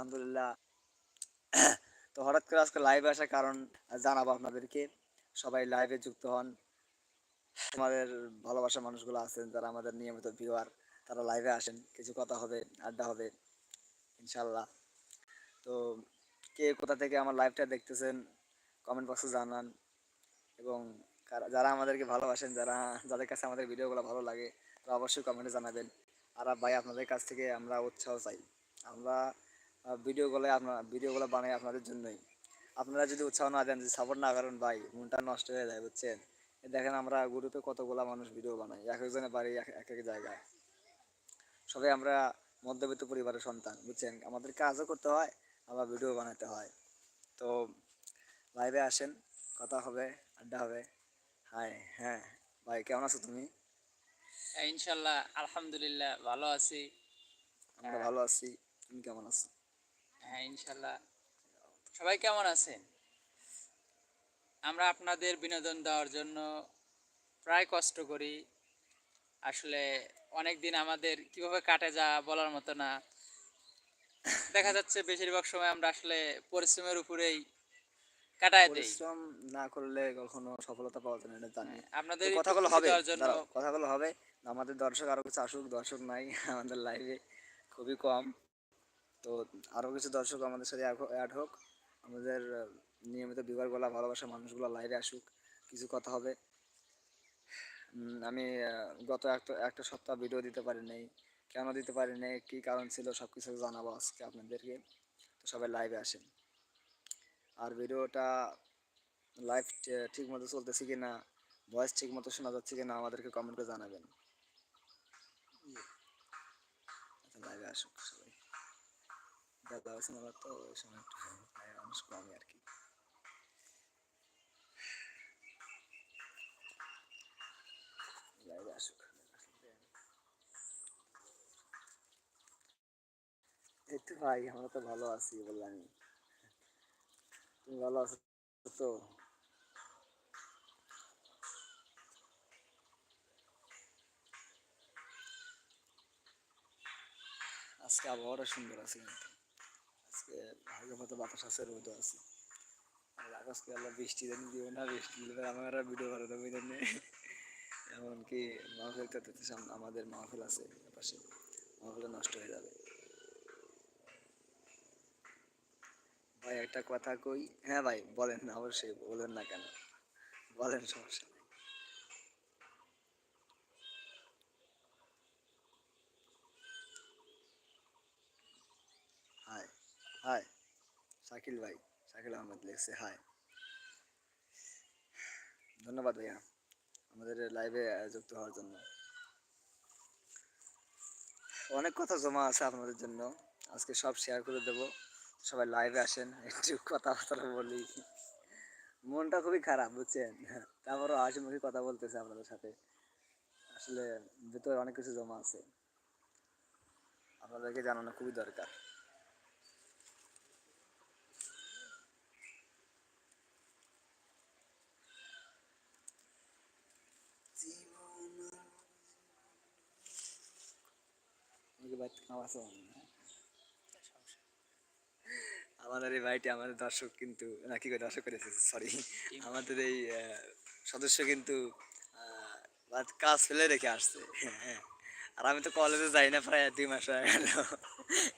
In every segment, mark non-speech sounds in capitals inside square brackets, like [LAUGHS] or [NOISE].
আলহামদুলিল্লাহ। [CLEARS THROAT] তো হঠাৎ করে আজকে লাইভে আসার কারণ জানাব আপনাদেরকে। সবাই লাইভে যুক্ত হন। আমাদের ভালোবাসার মানুষগুলো আছেন, যারা আমাদের নিয়মিত ভিউয়ার তারা লাইভে আসেন। কিছু কথা হবে, আড্ডা হবে ইনশাল্লাহ তো কে কোথা থেকে আমার লাইভটা দেখতেছেন কমেন্ট বক্সে জানান। এবং যারা আমাদেরকে ভালোবাসেন, যারা, যাদের কাছে আমাদের ভিডিওগুলো ভালো লাগে, তারা অবশ্যই কমেন্টে জানাবেন। আর ভাই, আপনাদের কাছ থেকে আমরা উৎসাহ চাই। আমরা ভিডিওগুলো আপনার ভিডিওগুলো বানাই আপনাদের জন্যই। আপনারা যদি উৎসাহ না দেন যদি সাপোর্ট না করেন ভাই মনটা নষ্ট হয়ে যায় বুঝছেন? দেখেন আমরা গ্রুপে কতগুলা মানুষ ভিডিও বানাই এক একজনের বাড়ি এক এক এক জায়গায়। সবাই আমরা মধ্যবিত্ত পরিবারের সন্তান বুঝছেন? আমাদের কাজও করতে হয় আবার ভিডিও বানাতে হয়। তো লাইভে আসেন কথা হবে আড্ডা হবে। হাই হ্যাঁ। ভাই কেমন আছো তুমি? হ্যাঁ, ইনশাল্লাহ আলহামদুলিল্লাহ ভালো আছি। আমরা ভালো আছি। তুমি কেমন আছো? হ্যাঁ ইনশাল্লাহ। সবাই কেমন আছেন? আমরা আপনাদের বিনোদন দেওয়ার জন্য প্রায় কষ্ট করি। আসলে অনেক দিন আমাদের কীভাবে কাটে যা বলার মতো না। দেখা যাচ্ছে বেশিরভাগ সময় আমরা আসলে পরিশ্রমের উপরেই কাটায় দেই। পরিশ্রম না করলে কখনো সফলতা পাওয়া যায় না জানি। আপনাদের কথাগুলো হবে কথাগুলো হবে। আমাদের দর্শক আরও কিছু আসুক দর্শক নাই আমাদের লাইভে খুবই কম। তো আরও কিছু দর্শক আমাদের সাথে অ্যাড হোক আমাদের নিয়মিত বিভাগগুলা ভালোবাসা মানুষগুলো লাইভে আসুক, কিছু কথা হবে। আমি গত একটা একটা সপ্তাহ ভিডিও দিতে পারি নাই। কেন দিতে পারি নাই? কী কারণ ছিল? সব কিছু জানাব আজকে আপনাদেরকে। তো সবাই লাইভে আসেন। আর ভিডিওটা লাইভ ঠিক মতো চলতেছে কি না ভয়েস ঠিক মতো শোনা যাচ্ছে কি না আমাদেরকে কমেন্ট করে জানাবেন। আচ্ছা লাইভে আসুক সবাই। দেখা হয়েছে না তো ওই সময় একটু ভাই, আমরা তো ভালো আছি বললামই তুমি ভালো আছো তো? আজকে আবহাওয়াটা সুন্দর আছে কিন্তু। আছে আকাশকে আল্লাহ বৃষ্টি দিও না বৃষ্টি, দিলে আমার ভিডিও দেবো এমনকি মাহফিলটা তো আমাদের মাহফিল আছে পাশে নষ্ট হয়ে যাবে। ভাই, একটা কথা কই? হ্যাঁ ভাই, বলেন অবশ্যই বলেন না কেন? বলেন সমস্যা নেই হাই হাই শাকিল ভাই, শাকিল আহমেদ লিখছে হাই ধন্যবাদ ভাইয়া, আমাদের লাইভে যুক্ত হওয়ার জন্য। অনেক কথা জমা আছে আপনাদের জন্য, আজকে সব শেয়ার করে দেবো। সবাই লাইভে আসেন, একটু কথাবার্তা বলি। মনটা খুবই খারাপ, বুঝছেন? তারপরও হাসি মুখে কথা বলতেছে আপনাদের সাথে। আসলে ভেতরে অনেক কিছু জমা আছে। আপনাদেরকে জানানো খুবই দরকার। খাওয়া [LAUGHS] আছে আমাদের এই বাড়িটি আমাদের দর্শক কিন্তু না কি করে দর্শক করেছে? সরি আমাদের এই সদস্য কিন্তু কাজ ফেলে রেখে আসছে। হ্যাঁ। আর আমি তো কলেজে যাই না প্রায় দুই মাস হয়ে গেল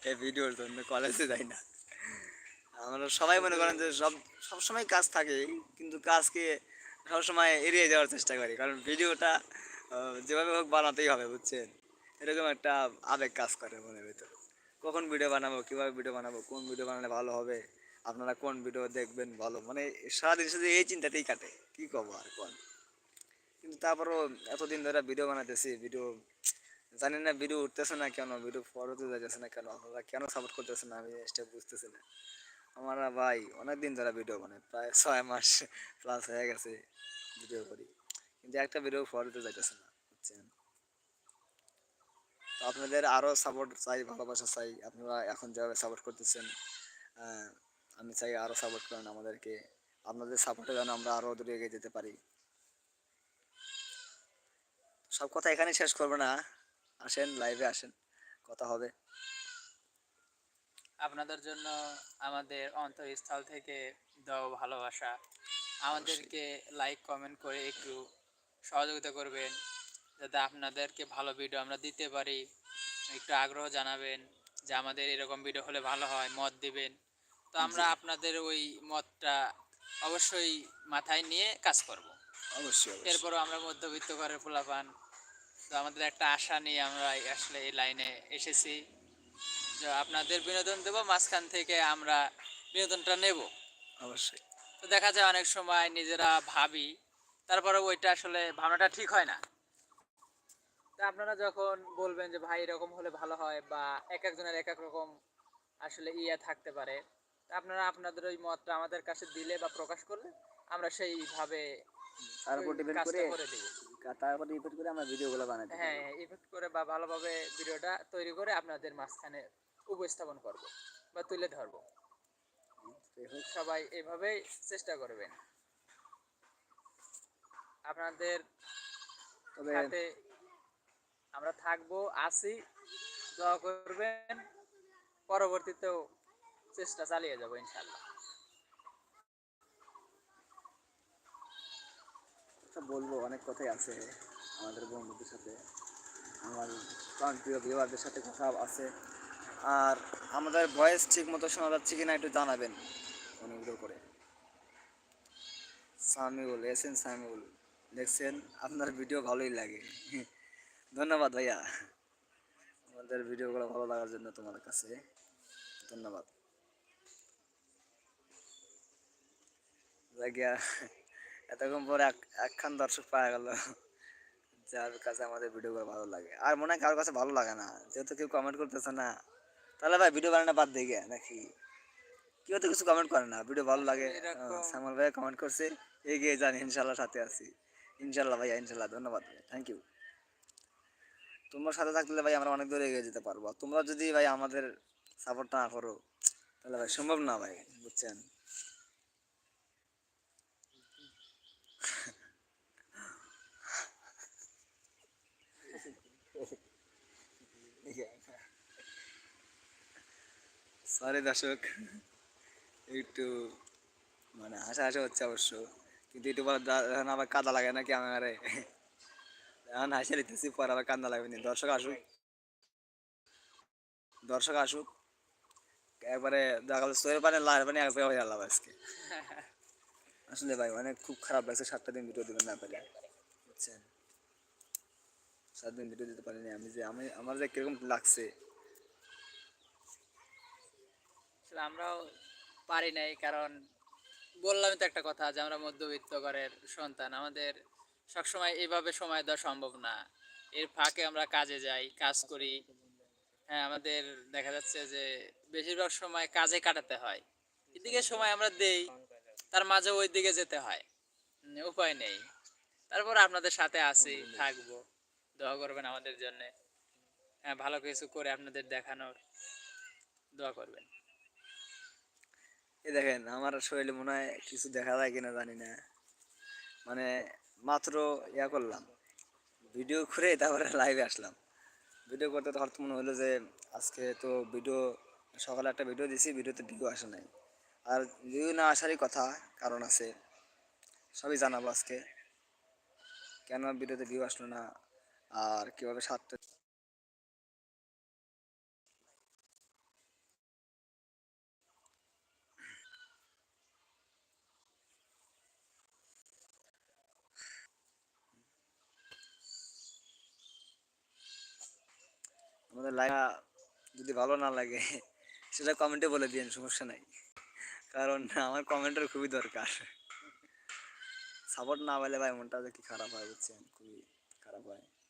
এই ভিডিওর জন্য কলেজে যাই না। আমরা সবাই মনে করেন যে সব সবসময় কাজ থাকে কিন্তু কাজকে সবসময় এড়িয়ে যাওয়ার চেষ্টা করি। কারণ ভিডিওটা যেভাবে হোক বানাতেই হবে বুঝছেন? এরকম একটা আবেগ কাজ করে মনের ভিতর। কখন ভিডিও বানাবো, কীভাবে ভিডিও বানাবো, কোন ভিডিও বানালে ভালো হবে, আপনারা কোন ভিডিও দেখবেন ভালো? মানে সারাদিন শুধু এই চিন্তাতেই কাটে, কী করব আর কোন? কিন্তু তারপরও এতদিন ধরে ভিডিও বানাতেছি ভিডিও জানি না ভিডিও উঠতেছে না কেন ভিডিও ফটো ফটোতে যাইতেছে না কেন, আপনারা কেন সাপোর্ট করতেছে না, আমি স্টেপ বুঝতেছি না। আমরা ভাই অনেক দিন ধরে ভিডিও বানাই প্রায় ছয় মাস প্লাস হয়ে গেছে ভিডিও করি। কিন্তু একটা ভিডিও ফটোতে যাইতেছে না, বুঝছেন? আপনাদের আরও সাপোর্ট চাই ভালোবাসা চাই আপনারা এখন যেভাবে সাপোর্ট করতেছেন আমি চাই আরও সাপোর্ট করেন আমাদেরকে আপনাদের সাপোর্টে যেন আমরা আরও দূরে এগিয়ে যেতে পারি। সব কথা এখানে শেষ করব না আসেন লাইভে আসেন কথা হবে। আপনাদের জন্য আমাদের অন্তঃস্থল থেকে দেওয়া ভালোবাসা। আমাদেরকে লাইক কমেন্ট করে একটু সহযোগিতা করবেন। যাতে আপনাদেরকে ভালো ভিডিও আমরা দিতে পারি। একটু আগ্রহ জানাবেন যে আমাদের এরকম ভিডিও হলে ভালো হয় মত দিবেন। তো আমরা আপনাদের ওই মতটা অবশ্যই মাথায় নিয়ে কাজ করব। অবশ্যই এরপরও আমরা মধ্যবিত্ত ঘরের পোলাপান। তো আমাদের একটা আশা নিয়ে আমরা আসলে এই লাইনে এসেছি। যে আপনাদের বিনোদন দেবো মাঝখান থেকে আমরা বিনোদনটা নেব। অবশ্যই। তো দেখা যায় অনেক সময় নিজেরা ভাবি তারপরে ওইটা আসলে ভাবনাটা ঠিক হয় না। আপনারা যখন বলবেন যে ভাই এরকম হলে ভালো হয় বা এক একজনের এক এক রকম আসলে ইয়ে থাকতে পারে তা আপনারা আপনাদের ওই মতটা আমাদের কাছে দিলে বা প্রকাশ করলে আমরা সেইভাবে তারপর ওই ডিপেন্ড করে করে দেবো। ডিপেন্ড করে আমরা ভিডিওগুলো বানাতে হ্যাঁ ইফেক্ট করে বা ভালোভাবে ভিডিওটা তৈরি করে আপনাদের মাঝখানে উপস্থাপন করব বা তুলে ধরবো। সবাই এভাবেই চেষ্টা করবেন। আপনাদের তবে আমরা থাকব আসি দোয়া করবেন। পরবর্তীতেও চেষ্টা চালিয়ে যাব ইনশাল্লাহ কথা বলব, অনেক কথাই আছে আমাদের বন্ধুদের সাথে। আমার প্রান্তীয় বিভাগের সাথে কথা আছে। আর আমাদের ভয়েস ঠিক মতো শোনা যাচ্ছে কিনা একটু জানাবেন অনুগ্রহ করে। সামিউল, এস এন সামিউল, দেখছেন, আপনার ভিডিও ভালোই লাগে। ধন্যবাদ ভাইয়া। আমাদের ভিডিওগুলো ভালো লাগার জন্য তোমার কাছে ধন্যবাদ। এতক্ষণ পরে এক একখান দর্শক পাওয়া গেল যার কাছে আমাদের ভিডিওগুলো ভালো লাগে। আর মনে হয় কারোর কাছে ভালো লাগে না যেহেতু কেউ কমেন্ট করতেছে না। তাহলে ভাই ভিডিও বানানো বাদ দিয়ে গিয়ে নাকি? কেউ তো কিছু কমেন্ট করে না ভিডিও ভালো লাগে। সামল ভাই কমেন্ট করছে এগিয়ে যান ইনশাল্লাহ সাথে আছি। ইনশাল্লাহ ভাইয়া ইনশাল্লাহ ধন্যবাদ থ্যাংক ইউ তোমরা সাথে থাকলে ভাই আমরা অনেক দূরে এগিয়ে যেতে পারব। তোমরা যদি ভাই আমাদের সাপোর্ট না করো, তাহলে ভাই সম্ভব না ভাই, বুঝছেন? সরি দর্শক, একটু মানে হাসা হাসা হচ্ছে অবশ্য, কিন্তু একটু আবার কাদা লাগে নাকি আমার? হাসি নিতেছি পর কান্দা লাগবে না। দর্শক আসুক। দর্শক আসুক। একবারে পানি লাল পানি একবারে হয়ে গেল আজকে। আসলে ভাই, অনেক খুব খারাপ লাগছে, সাতটা দিন ভিডিও দিবেন না বুঝছেন? সাত দিন ভিডিও দিতে পারিনি আমি যে, আমি, আমার যে কীরকম লাগছে। আমরাও পারি নাই, কারণ বললামই তো একটা কথা যে, আমরা মধ্যবিত্ত ঘরের সন্তান। আমাদের সবসময় এইভাবে সময় দেওয়া সম্ভব না। এর ফাঁকে আমরা কাজে যাই, কাজ করি। হ্যাঁ আমাদের দেখা যাচ্ছে যে বেশিরভাগ সময় কাজে কাটাতে হয়। এদিকে সময় আমরা দেই, তার মাঝে ওই দিকে যেতে হয়। উপায় নেই। তারপর আপনাদের সাথে আছি, থাকব। দোয়া করবেন আমাদের জন্য। হ্যাঁ ভালো কিছু করে আপনাদের দেখানোর দোয়া করবেন। এই দেখেন, আমার শরীরে মনে হয় কিছু দেখা যায় কিনা জানি না। মানে মাত্র ইয়া করলাম ভিডিও করে তারপরে লাইভে আসলাম। ভিডিও করতে তো হঠাৎ মনে হলো যে, আজকে তো ভিডিও সকালে একটা ভিডিও দিছি ভিডিওতে ভিউ আসে নাই। আর ভিউ না আসারই কথা, কারণ আছে, সবই জানাব আজকে। কেন ভিডিওতে ভিউ আসলো না, আর কীভাবে সারতে আমাদের যদি ভালো না লাগে, সেটা কমেন্টে বলে দিন সমস্যা নাই। কারণ আমার কমেন্টের খুবই দরকার। সাপোর্ট না পেলে ভাই মনটা কি খারাপ হয়, বুঝছেন? খুবই খারাপ হয়।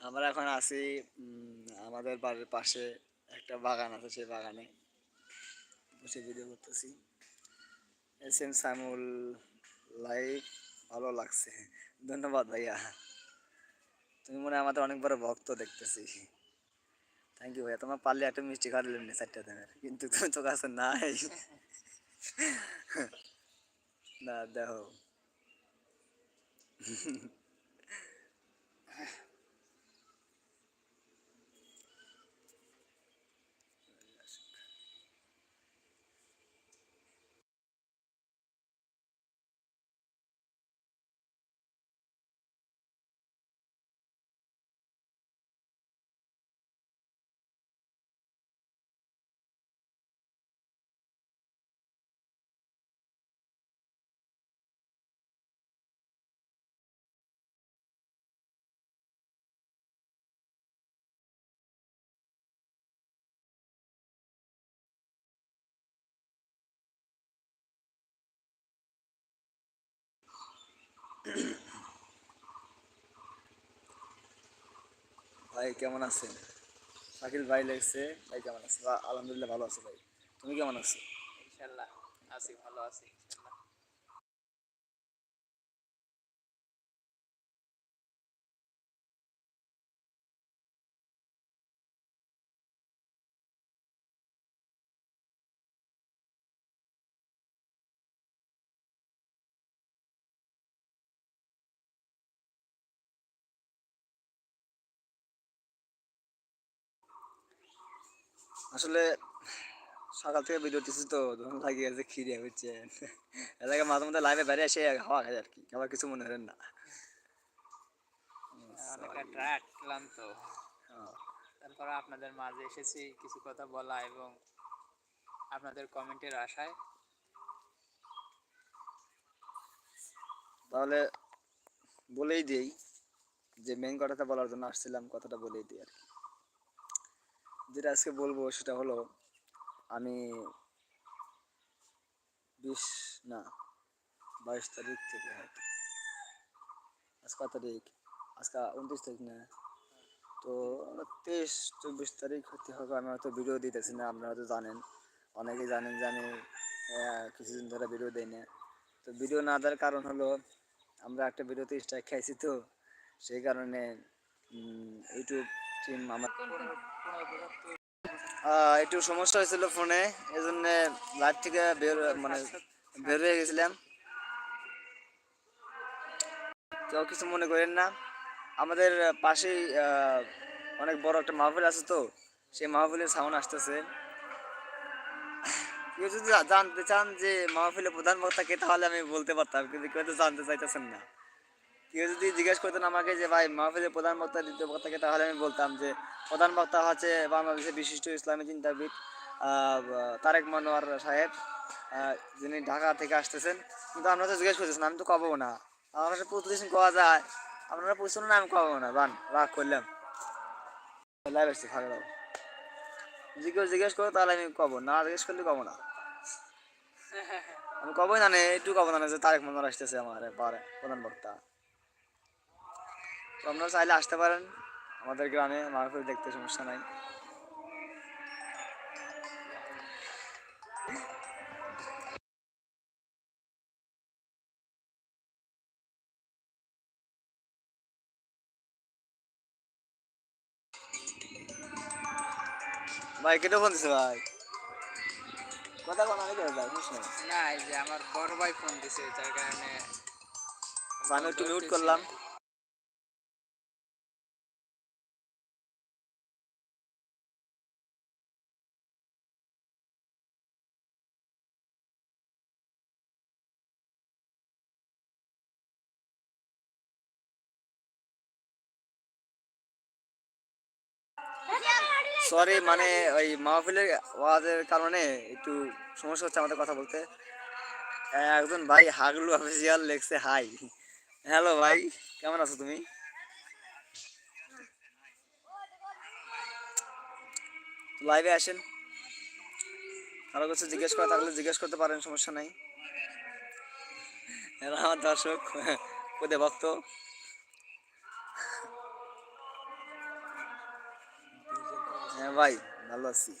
আমরা এখন আছি আমাদের বাড়ির পাশে একটা বাগান আছে, সেই বাগানে বসে ভিডিও করতেছি। এস এম সাইমুল লাইভ, ভালো লাগছে। ধন্যবাদ ভাইয়া। তুমি মনে হয় আমাদের অনেক বড় ভক্ত দেখতেছি। থ্যাংক ইউ ভাইয়া। তোমার পারলে একটা মিষ্টি খাওয়া দিলেন চারটা দিনের, কিন্তু তুমি তো কাছে নাই। না, দেখো। [COUGHS] ভাই, কেমন আছেন? শাকিল ভাই লেগছে। ভাই, কেমন আছে আলহামদুলিল্লাহ ভালো আছে ভাই। তুমি কেমন আছো? ইনশাল্লাহ, আছি, ভালো আছি আসলে সকাল থেকে ভিডিও দিচ্ছি তো ধরুন লাগিয়ে গেছে খিদে বুঝছেন এলাকা মাঝে মধ্যে লাইভে বেরিয়ে এসে হাওয়া খাই আর কি আবার কিছু মনে করেন না। ক্লান্ত। হ্যাঁ। তারপর আপনাদের মাঝে এসেছি কিছু কথা বলা এবং আপনাদের কমেন্টের আশায়। তাহলে বলেই দিই যে মেন কথাটা বলার জন্য আসছিলাম কথাটা বলেই দিই আর কি। যেটা আজকে বলব সেটা হলো, আমি বিশ, না, বাইশ তারিখ থেকে হয়তো। আজ কত তারিখ? আজকে উনত্রিশ তারিখ না? তো তেইশ, চব্বিশ তারিখ হতে হবে, আমি হয়তো ভিডিও দিতেছি না, আপনারা হয়তো জানেন। অনেকেই জানেন যে আমি কিছুদিন ধরে ভিডিও দিই না। তো ভিডিও না দেওয়ার কারণ হলো, আমরা একটা ভিডিওতে স্ট্রাইক খাইছি তো, সেই কারণে ইউটিউব টিম আমার একটু সমস্যা হয়েছিল ফোনে এই জন্য লাইভ থেকে বের মানে বের হয়ে গেছিলাম। কেউ কিছু মনে করেন না। আমাদের পাশেই আহ, অনেক বড় একটা মাহফিল আছে তো সেই মাহফিলের সাউন্ড আসতেছে। কেউ যদি জানতে চান যে মাহফিলের প্রধান বক্তা কে তাহলে আমি বলতে পারতাম কিন্তু কেউ তো জানতে চাইতেছেন না। কেউ যদি জিজ্ঞেস করতেন আমাকে যে, ভাই মাহফিলের প্রধান বক্তা দ্বিতীয় বক্তাকে? তাহলে আমি বলতাম যে, প্রধান বক্তা হচ্ছে বাংলাদেশের বিশিষ্ট ইসলামী চিন্তাবিদ তারেক মনোয়ার সাহেব যিনি ঢাকা থেকে আসতেছেন। কিন্তু আপনারা তো জিজ্ঞেস করতেছেন, আমি তো কবো না। আমার প্রতিদিন কওয়া যায়। আপনারা বুঝছেন না, আমি কবো না। বান, রাগ করলাম। লাইভ আসছি কেউ জিজ্ঞেস করো, তাহলে আমি কবো। না জিজ্ঞেস করলে কবো না। আমি কবই নে একটু কবো না যে তারেক মনোয়ার আসতেছে আমার পারে প্রধান বক্তা। তো আপনারা চাইলে আসতে পারেন। আমাদের গ্রামে মাহফিল দেখতে সমস্যা নাই। ভাই কেটে ফোন দিছে ভাই। কথা কোন আমি করে দাও বুঝছ? না না এই যে আমার বড় ভাই ফোন দিছে যার কারণে আমি একটু মিউট করলাম। সরি মানে ওই মাহফিলের ওয়াজের কারণে একটু সমস্যা হচ্ছে আমাদের কথা বলতে। একজন ভাই হাগলু অফিসিয়াল লেখছে, হাই। হ্যালো ভাই, কেমন আছো তুমি? লাইভে আসেন। কারও কিছু জিজ্ঞেস করা থাকলে জিজ্ঞেস করতে পারেন, সমস্যা নাই। আমার দর্শক কোদে ভক্ত। হ্যাঁ ভাই ভালো আছি।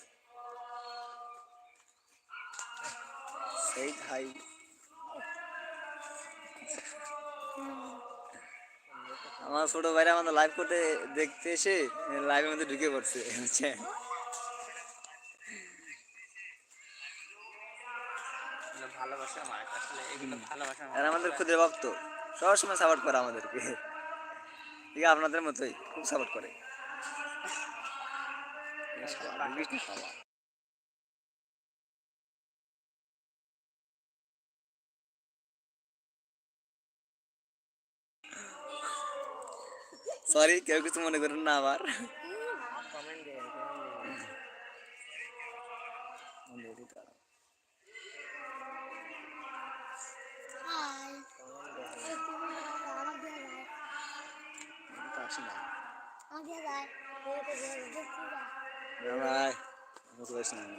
সেই হাই আমার ছোট ভাইরা আমাদের লাইভ করতে দেখতে এসে লাইভের মধ্যে ঢুকে পড়ছে বুঝছেন আর আমাদের খুদের ভক্ত সবসময় সাপোর্ট করে আমাদেরকে। ঠিক আপনাদের মতোই খুব সাপোর্ট করে। বুঝিস না শালা। সরি কেউ কিছু মনে করেন না আবার। দিয়ে যায় না আমি।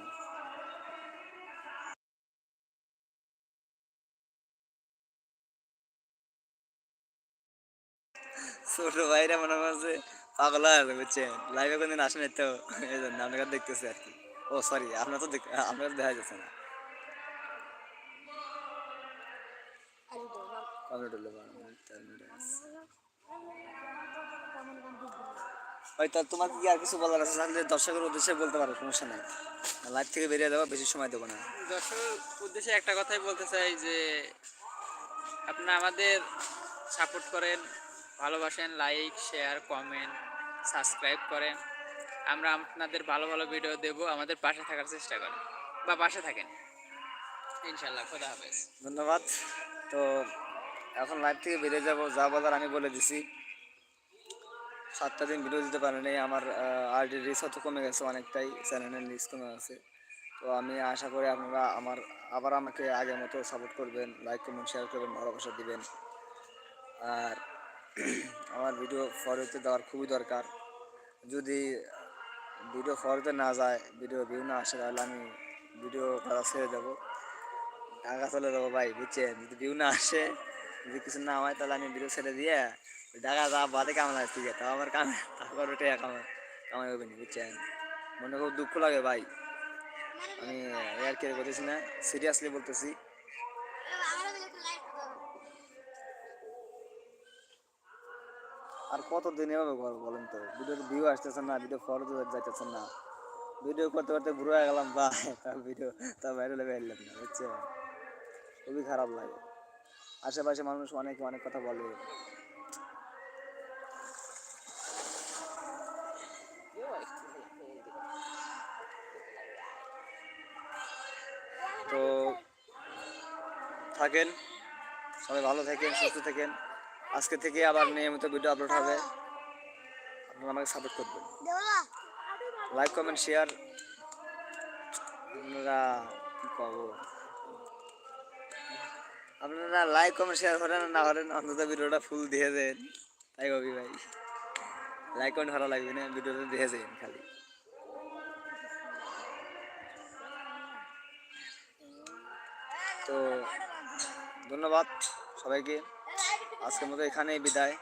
ছোট ভাইরা মনে হচ্ছে পাগল হয়ে বুঝছেন? লাইভে কোনদিন আসেন তো? এই জন্য আপনাকে দেখতেছি আর কি। ও সরি আপনার তো দেখ- আপনার দেখা যাচ্ছে না। হলো ওই তো তোমার কি আর কিছু বলার আছে? তাহলে দর্শকের উদ্দেশ্যে বলতে পারো সমস্যা নাই। লাইভ থেকে বেরিয়ে দেবো বেশি সময় দেবো না। দর্শক উদ্দেশ্যে একটা কথাই বলতে চাই যে আপনারা আমাদের সাপোর্ট করেন ভালোবাসেন লাইক শেয়ার কমেন্ট সাবস্ক্রাইব করেন। আমরা আপনাদের ভালো ভালো ভিডিও দেব আমাদের পাশে থাকার চেষ্টা করেন বা পাশে থাকেন। ইনশাল্লাহ খোদা হাফেজ। ধন্যবাদ। তো এখন লাইভ থেকে বেরিয়ে যাব যা বলার আমি বলে দিছি। সাতটা দিন ভিডিও দিতে পারিনি আমার আরডি রিচ হয়তো কমে গেছে অনেকটাই চ্যানেলের রিচ কমে গেছে। তো আমি আশা করি আপনারা আমার, আবার আমাকে আগের মতো সাপোর্ট করবেন লাইক কমেন্ট শেয়ার করবেন, ভালোবাসা দিবেন। আর [CLEARS THROAT] আমার ভিডিও ফরওয়ার্ডে দেওয়ার খুবই দরকার। যদি ভিডিও ফরওয়ার্ডে না যায় ভিডিও ভিউ না আসে, তাহলে আমি ভিডিও করা ছেড়ে দেবো। ঢাকা চলে যাব ভাই, বুঝছেন? যদি ভিউ না আসে, যদি কিছু না হয়, তাহলে আমি ভিডিও ছেড়ে দিয়ে ঢাকা যা বাদে কামাল আছে। তাও আমার কামে তারপর ওটাই কামাই কামাই হবে না, বুঝছেন? মনে খুব দুঃখ লাগে ভাই। আমি আর কি বলতেছি না সিরিয়াসলি বলতেছি। আর কত দিন এভাবে করব বলেন তো? ভিডিওতে ভিউ আসতেছে না ভিডিও ফলো যাইতেছে না। ভিডিও করতে করতে হয়ে গেলাম, ভাই। তার ভিডিও তার বাইরে লেগে না বুঝছেন? খুবই খারাপ লাগে। আশেপাশে মানুষ অনেকে অনেক কথা বলে। থাকেন। সবাই ভালো থাকেন, সুস্থ থাকেন। আজকে থেকে আবার নিয়মিত ভিডিও আপলোড হবে। আপনারা আমাকে সাপোর্ট করবেন। লাইক কমেন্ট শেয়ার আপনারা কব আপনারা লাইক কমেন্ট শেয়ার করেন, না করেন, অন্তত ভিডিওটা ফুল দিয়ে দেন। তাই কবি ভাই। লাইক কমেন্ট ভালো লাগবে না ভিডিওটা দিয়ে দেন খালি। তো ধন্যবাদ সবাইকে। আজকের মতো এখানেই বিদায়।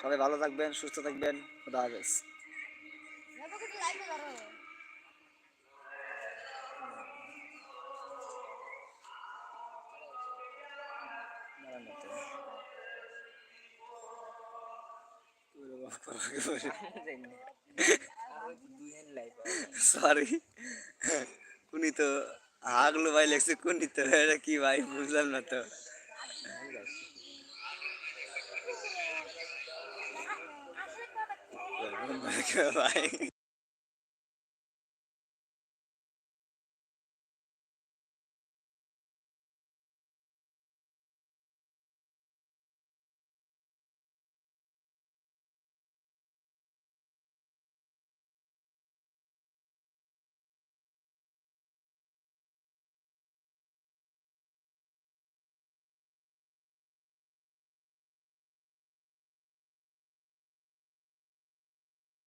সবাই ভালো থাকবেন, সুস্থ থাকবেন। খুদা হাফেজ। সরি কুনি তো আগলো ভাই লেগছে কুনি তো কি ভাই, বুঝলাম না তো। ভাই [LAUGHS]